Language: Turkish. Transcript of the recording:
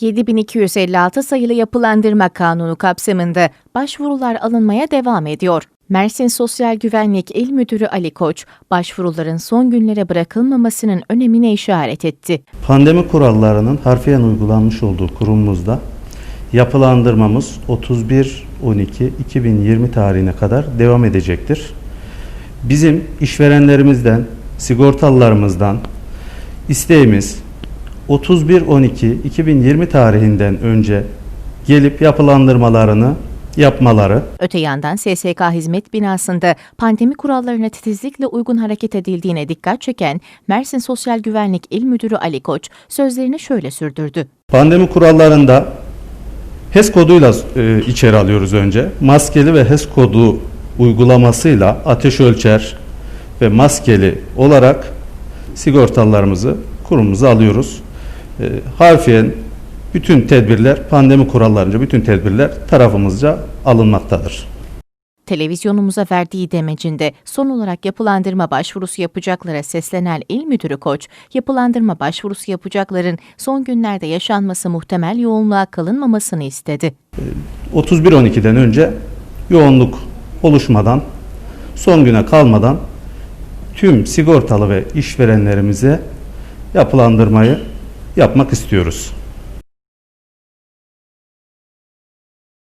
7256 sayılı yapılandırma kanunu kapsamında başvurular alınmaya devam ediyor. Mersin Sosyal Güvenlik İl Müdürü Ali Koç, başvuruların son günlere bırakılmamasının önemine işaret etti. Pandemi kurallarının harfiyen uygulanmış olduğu kurumumuzda yapılandırmamız 31-12-2020 tarihine kadar devam edecektir. Bizim işverenlerimizden, sigortalılarımızdan isteğimiz 31-12-2020 tarihinden önce gelip yapılandırmalarını yapmaları, Öte yandan SSK hizmet binasında pandemi kurallarına titizlikle uygun hareket edildiğine dikkat çeken Mersin Sosyal Güvenlik İl Müdürü Ali Koç sözlerini şöyle sürdürdü. Pandemi kurallarında HES koduyla e, içeri alıyoruz önce. Maskeli ve HES kodu uygulamasıyla ateş ölçer ve maskeli olarak sigortalarımızı kurumumuza alıyoruz. E, harfiyen bütün tedbirler, pandemi kurallarınca bütün tedbirler tarafımızca alınmaktadır. Televizyonumuza verdiği demecinde son olarak yapılandırma başvurusu yapacaklara seslenen İl Müdürü Koç, yapılandırma başvurusu yapacakların son günlerde yaşanması muhtemel yoğunluğa kalınmamasını istedi. 31-12'den önce yoğunluk oluşmadan, son güne kalmadan tüm sigortalı ve işverenlerimize yapılandırmayı yapmak istiyoruz.